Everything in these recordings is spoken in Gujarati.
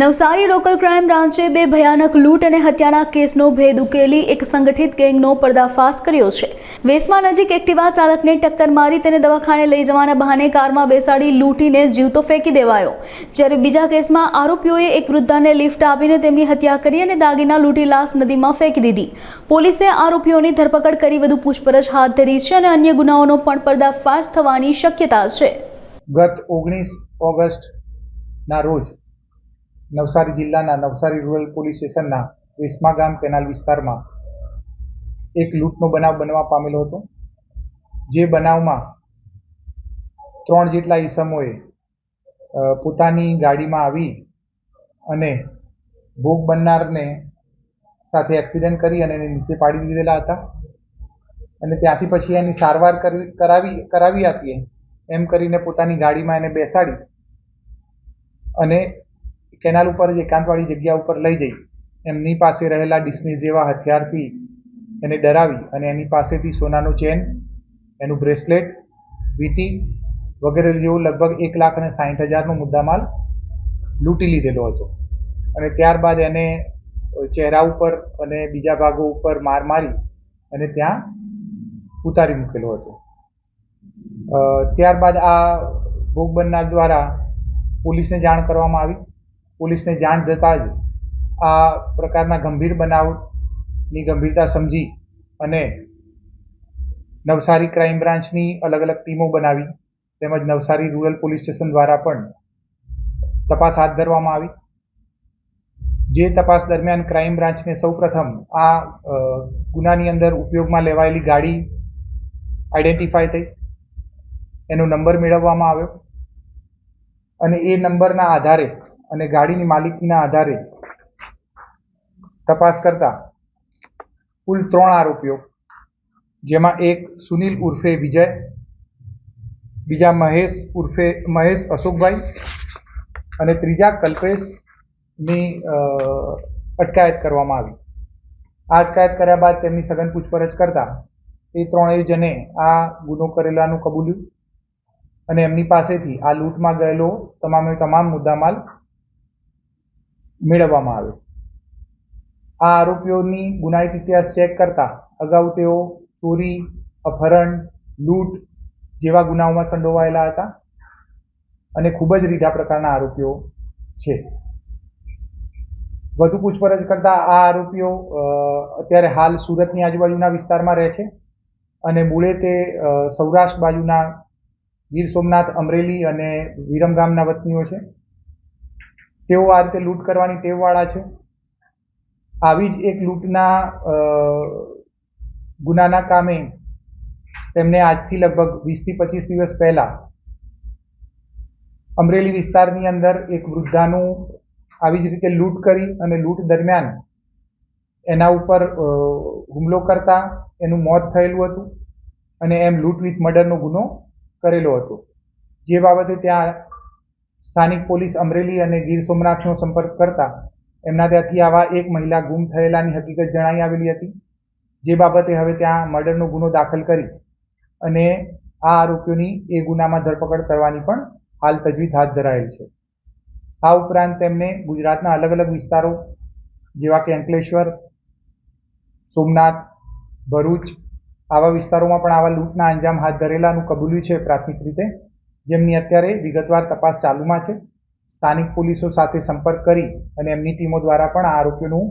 નવસારી લોકલ ક્રાઇમ બ્રાન્ચે બે ભયાનક લૂંટ અને હત્યાના કેસનો ભેદ ઉકેલી એક સંગઠિત ગેંગનો પર્દાફાશ કર્યો છે. વેસમા નજીક એક્ટિવા ચાલકને ટક્કર મારી તેને દવાખાને લઈ જવાના બહાને કારમાં બેસાડી લૂંટીને જીવતો ફેંકી દેવાયો. જ્યારે બીજા કેસમાં આરોપીઓએ એક વૃદ્ધાને લિફ્ટ આપીને તેમની હત્યા કરી અને દાગીના લૂંટી લાશ નદીમાં ફેંકી દીધી. પોલીસે આરોપીઓની ધરપકડ કરી વધુ પૂછપરછ હાથ ધરી છે અને અન્ય ગુનાઓનો પણ પર્દાફાશ થવાની શક્યતા છે. ગત ઓગણીસ ઓગસ્ટના રોજ નવસારી જિલ્લાના નવસારી રૂરલ પોલીસ સ્ટેશનના વેસમા ગામ કેનાલ વિસ્તારમાં એક લૂંટનો બનાવ બનવા પામેલો હતો, જે બનાવમાં ત્રણ જેટલા ઈસમોએ પોતાની ગાડીમાં આવી અને ભોગ બનનારને સાથે એક્સિડન્ટ કરી અને એને નીચે પાડી દીધેલા હતા અને ત્યાંથી પછી એની સારવાર કરવી, કરાવી કરાવી આપીએ એમ કરીને પોતાની ગાડીમાં એને બેસાડી અને કેનાલ ઉપર જ એકાંતવાળી જગ્યા ઉપર લઈ જઈ, એમની પાસે રહેલા ડિસ્મિસ જેવા હથિયારથી એને ડરાવી અને એની પાસેથી સોનાનો ચેન, એનું બ્રેસલેટ, વીટી વગેરે જેવું લગભગ એક લાખ અને સાઠ હજારનો મુદ્દામાલ લૂંટી લીધેલો હતો. અને ત્યારબાદ એને ચહેરા ઉપર અને બીજા ભાગો ઉપર માર મારી અને ત્યાં ઉતારી મૂકેલો હતો. ત્યારબાદ આ ભોગ બનનાર દ્વારા પોલીસને જાણ કરવામાં આવી. પોલીસને જાણ થતાં જ આ પ્રકારના ગંભીર બનાવની ગંભીરતા સમજી અને નવસારી ક્રાઇમ બ્રાન્ચની અલગ અલગ ટીમો બનાવી તેમજ નવસારી રૂરલ પોલીસ સ્ટેશન દ્વારા પણ તપાસ હાથ ધરવામાં આવી. જે તપાસ દરમિયાન ક્રાઇમ બ્રાન્ચને સૌપ્રથમ આ ગુનાની અંદર ઉપયોગમાં લેવાયેલી ગાડી આઈડેન્ટિફાય થઈ. એનો નંબર મેળવવામાં આવ્યો અને એ નંબરના આધારે અને ગાડીની માલિકીના આધારે તપાસ કરતા કુલ ત્રણ આરોપીઓ, જેમાં એક સુનિલ ઉર્ફે વિજય, બીજા મહેશ ઉર્ફે મહેશ અશોકભાઈ અને ત્રીજા કલ્પેશની અટકાયત કરવામાં આવી. આ અટકાયત કર્યા બાદ તેમની સઘન પૂછપરછ કરતા એ ત્રણેય જણે આ ગુનો કરેલાનું કબૂલ્યું અને એમની પાસેથી આ લૂંટમાં ગયેલો તમામે તમામ મુદ્દામાલ મેળવવામાં આવ્યો. આ આરોપીઓની ગુનાહિત ઇતિહાસ ચેક કરતા અગાઉ તેઓ ચોરી, અપહરણ, લૂંટ જેવા ગુનાઓમાં સંડોવાયેલા હતા અને ખૂબ જ રીઢા પ્રકારના આરોપીઓ છે. વધુ પૂછપરછ કરતા આ આરોપીઓ અત્યારે હાલ સુરતની આજુબાજુના વિસ્તારમાં રહે છે અને મૂળે તે સૌરાષ્ટ્ર બાજુના ગીર સોમનાથ અમરેલી અને વિરમગામના વતનીઓ છે. તેઓ આ રીતે લૂંટ કરવાની ટેવવાળા છે. આવી જ એક લૂંટના ગુનાના કામે તેમને આજથી લગભગ વીસથી પચીસ દિવસ પહેલાં અમરેલી વિસ્તારની અંદર એક વૃદ્ધાનું આવી જ રીતે લૂંટ કરી અને લૂંટ દરમિયાન એના ઉપર હુમલો કરતા એનું મોત થયેલું હતું અને એમ લૂંટ વિથ મર્ડરનો ગુનો કરેલો હતો. જે બાબતે ત્યાં સ્થાનિક પોલીસ અમરેલી અને ગીર સોમનાથનો સંપર્ક કરતા એમના ત્યાંથી આવા એક મહિલા ગુમ થયેલાની હકીકત જણાઈ આવેલી હતી, જે બાબતે હવે ત્યાં મર્ડરનો ગુનો દાખલ કરી અને આ આરોપીઓની એ ગુનામાં ધરપકડ કરવાની પણ હાલ તજવીજ હાથ ધરાયેલ છે. આ ઉપરાંત તેમને ગુજરાતના અલગ અલગ વિસ્તારો જેવા કે અંકલેશ્વર, સોમનાથ, ભરૂચ આવા વિસ્તારોમાં પણ આવા લૂંટના અંજામ હાથ ધરેલાનું કબૂલ્યું છે પ્રાથમિક રીતે. જેમની અત્યારે વિગતવાર તપાસ ચાલુમાં છે. સ્થાનિક પોલીસો સાથે સંપર્ક કરી અને એમની ટીમો દ્વારા પણ આ આરોપીઓનું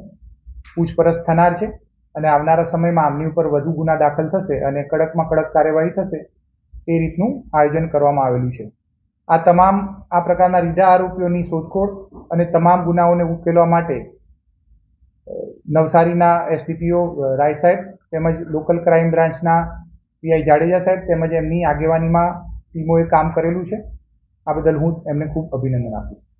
પૂછપરછ થનાર છે અને આવનારા સમયમાં આમની ઉપર વધુ ગુના દાખલ થશે અને કડકમાં કડક કાર્યવાહી થશે તે રીતનું આયોજન કરવામાં આવેલું છે. આ તમામ, આ પ્રકારના રીઢા આરોપીઓની શોધખોળ અને તમામ ગુનાઓને ઉકેલવા માટે નવસારીના એસડીપીઓ રાય સાહેબ તેમજ લોકલ ક્રાઇમ બ્રાન્ચના પીઆઈ જાડેજા સાહેબ તેમજ એમની આગેવાનીમાં ટીમોએ કામ કરેલું છે. આ બદલ હું એમને ખૂબ અભિનંદન આપીશ